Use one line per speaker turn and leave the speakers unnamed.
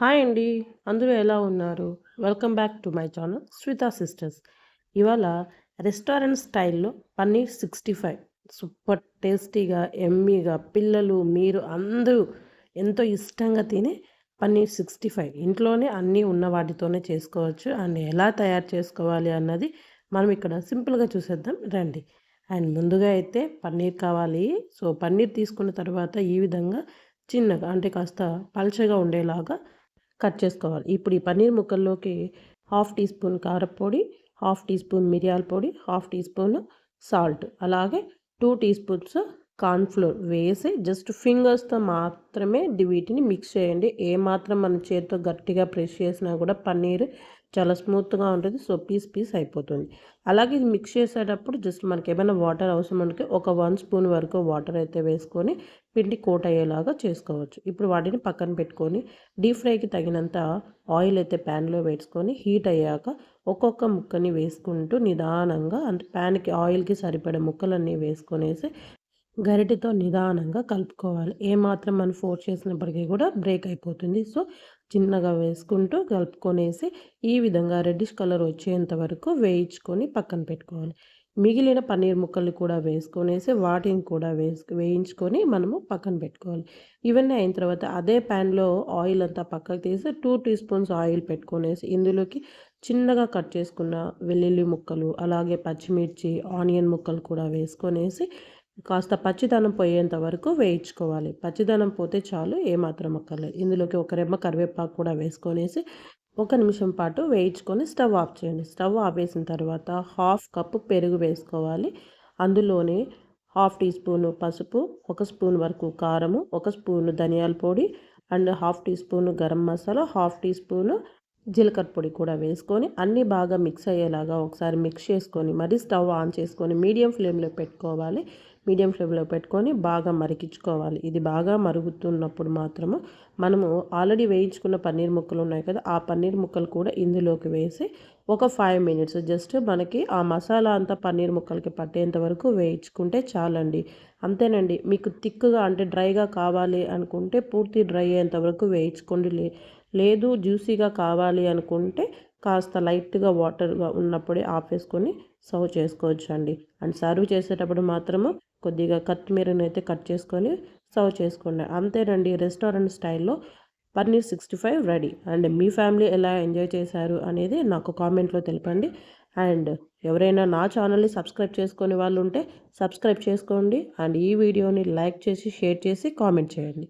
Hi అండి. అందరూ ఎలా ఉన్నారు? Welcome back to my channel Shweta sisters. ఇవాళ రెస్టారెంట్ స్టైల్లో పన్నీర్ సిక్స్టీ ఫైవ్. సూపర్ టేస్టీగా ఎమ్మీగా పిల్లలు మీరు అందరూ ఎంతో ఇష్టంగా తినే పన్నీర్ సిక్స్టీ ఫైవ్. ఇంట్లోనే అన్నీ ఉన్న వాటితోనే చేసుకోవచ్చు. అండ్ ఎలా తయారు చేసుకోవాలి అన్నది మనం ఇక్కడ సింపుల్గా చూసేద్దాం. రండి. అండ్ ముందుగా అయితే పన్నీర్ కావాలి. సో పన్నీర్ తీసుకున్న తర్వాత ఈ విధంగా చిన్నగా అంటే కాస్త పల్చగా ఉండేలాగా కట్ చేసుకోవాలి. ఇప్పుడు ఈ పన్నీర్ ముక్కల్లోకి హాఫ్ టీ స్పూన్ కారపొడి హాఫ్ టీ స్పూన్ మిరియాల పొడి హాఫ్ టీ స్పూన్ సాల్ట్. అలాగే టూ టీ స్పూన్స్ కార్న్ఫ్లోర్ వేసి జస్ట్ ఫింగర్స్తో మాత్రమే వీటిని మిక్స్ చేయండి. ఏ మాత్రం మన చేతితో గట్టిగా ప్రెస్ చేసినా కూడా పన్నీర్ చాలా స్మూత్గా ఉంటుంది. సో పీస్ పీస్ అయిపోతుంది. అలాగే ఇది మిక్స్ చేసేటప్పుడు జస్ట్ మనకి ఏమైనా వాటర్ అవసరం ఉంటే ఒక వన్ స్పూన్ వరకు వాటర్ అయితే వేసుకొని పిండి కోట్ అయ్యేలాగా చేసుకోవచ్చు. ఇప్పుడు వాటిని పక్కన పెట్టుకొని డీప్ ఫ్రైకి తగినంత ఆయిల్ అయితే ప్యాన్లో వేసుకొని హీట్ అయ్యాక ఒక్కొక్క ముక్కని వేసుకుంటూ నిదానంగా అంటే ప్యాన్కి ఆయిల్కి సరిపడే ముక్కలన్నీ వేసుకొనేసి గరిటితో నిదానంగా కలుపుకోవాలి. ఏమాత్రం మనం ఫోర్స్ చేసినప్పటికీ కూడా బ్రేక్ అయిపోతుంది. సో చిన్నగా వేసుకుంటూ కలుపుకొనేసి ఈ విధంగా రెడ్డిష్ కలర్ వచ్చేంత వరకు వేయించుకొని పక్కన పెట్టుకోవాలి. మిగిలిన పన్నీర్ ముక్కలు కూడా వేసుకొనేసి వాటిని కూడా వేసుకు వేయించుకొని మనము పక్కన పెట్టుకోవాలి. ఇవన్నీ అయిన తర్వాత అదే ప్యాన్లో ఆయిల్ అంతా పక్కకు తీసి టూ టీ స్పూన్స్ ఆయిల్ పెట్టుకొనేసి ఇందులోకి చిన్నగా కట్ చేసుకున్న వెల్లుల్లి ముక్కలు అలాగే పచ్చిమిర్చి ఆనియన్ ముక్కలు కూడా వేసుకొనేసి కాస్త పచ్చిదనం పోయేంత వరకు వేయించుకోవాలి. పచ్చిదనం పోతే చాలు ఏమాత్రం అక్కర్లేదు. ఇందులోకి ఒక రెమ్మ కరివేపాకు కూడా వేసుకొనేసి ఒక నిమిషం పాటు వేయించుకొని స్టవ్ ఆఫ్ చేయండి. స్టవ్ ఆపేసిన తర్వాత హాఫ్ కప్పు పెరుగు వేసుకోవాలి. అందులోనే హాఫ్ టీ స్పూన్ పసుపు ఒక స్పూన్ వరకు కారము ఒక స్పూన్ ధనియాల పొడి and half teaspoon garam masala half teaspoon జీలకర్ర పొడి కూడా వేసుకొని అన్నీ బాగా మిక్స్ అయ్యేలాగా ఒకసారి మిక్స్ చేసుకొని మరీ స్టవ్ ఆన్ చేసుకొని మీడియం ఫ్లేమ్లో పెట్టుకోవాలి. మీడియం ఫ్లేమ్లో పెట్టుకొని బాగా మరిగించుకోవాలి. ఇది బాగా మరుగుతున్నప్పుడు మాత్రము మనము ఆల్రెడీ వేయించుకున్న పన్నీర్ ముక్కలు ఉన్నాయి కదా ఆ పన్నీర్ ముక్కలు కూడా ఇందులోకి వేసి ఒక ఫైవ్ మినిట్స్ జస్ట్ మనకి ఆ మసాలా అంతా పన్నీర్ ముక్కలకి పట్టేంత వరకు వేయించుకుంటే చాలండి. అంతేనండి మీకు థిక్గా అంటే డ్రైగా కావాలి అనుకుంటే పూర్తి డ్రై అయ్యేంత వరకు వేయించుకోండి. లేదు జ్యూసీగా కావాలి అనుకుంటే కాస్త లైట్గా వాటర్గా ఉన్నప్పుడే ఆపేసుకొని సర్వ్ చేసుకోవచ్చు అండి అండ్ సర్వ్ చేసేటప్పుడు మాత్రము కొద్దిగా కొత్తిమీరను అయితే కట్ చేసుకొని సర్వ్ చేసుకోండి. అంతేనండి రెస్టారెంట్ స్టైల్లో paneer sixty five ready. And me family ఎలా ఎంజాయ్ చేశారు అనేది నాకు కామెంట్లో తెలపండి. అండ్ ఎవరైనా నా ఛానల్ని సబ్స్క్రైబ్ చేసుకునే వాళ్ళు ఉంటే సబ్స్క్రైబ్ చేసుకోండి. అండ్ ఈ వీడియోని లైక్ చేసి షేర్ చేసి కామెంట్ చేయండి.